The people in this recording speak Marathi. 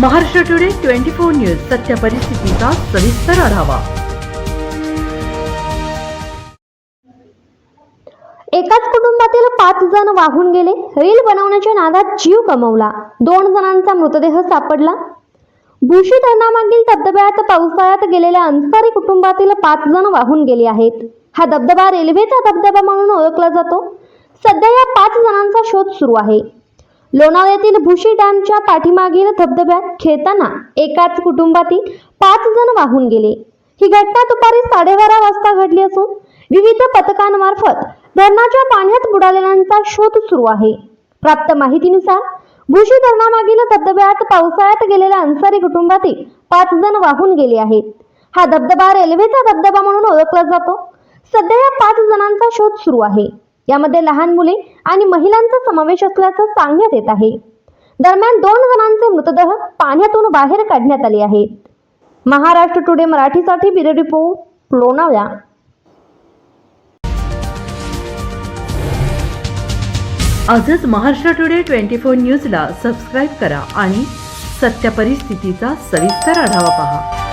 Maharashtra today twenty four news सत्य परिस्थितीचा सविस्तर आढावा. एकाच कुटुंबातील पाच जण वाहून गेले. रील बनवण्याच्या नादात जीव कमवला दोन जणांचा मृतदेह सापडला. भूशी धरणामागील धबधब्यात पावसाळ्यात गेलेल्या अन्सारी कुटुंबातील पाच जण वाहून गेले आहेत. हा धबधबा रेल्वेचा धबधबा म्हणून ओळखला जातो. सध्या या पाच जणांचा शोध सुरू आहे. लोणावळ्यातील भुशी डॅमच्या पाठीमागील धबधब्यात खेळताना एकाच कुटुंबातील पाच जण वाहून गेले. ही घटना दुपारी साडेबारा वाजता घडली असून विविध पथकांमार्फत धरणाच्या पाण्यात बुडालेल्यांचा शोध सुरू आहे. प्राप्त माहितीनुसार भुशी धरणामागील धबधब्यात पावसाळ्यात गेलेल्या अन्सारी कुटुंबातील पाच जण वाहून गेले आहेत. हा धबधबा रेल्वेचा धबधबा म्हणून ओळखला जातो. सध्या या पाच जणांचा शोध सुरू आहे. यामध्ये लहान मुले आणि महिलांचा समावेश असल्याचं सांगण्यात येत आहे. दरम्यान दोन जणांचे मृतदेह पाण्यातून बाहेर काढण्यात आले आहेत महाराष्ट्र टुडे मराठीसाठी ब्युरो रिपोर्ट लोणावळा. आजच महाराष्ट्र टुडे ट्वेंटी फोर न्यूजला सबस्क्राईब करा आणि सत्य परिस्थितीचा सविस्तर आढावा पहा.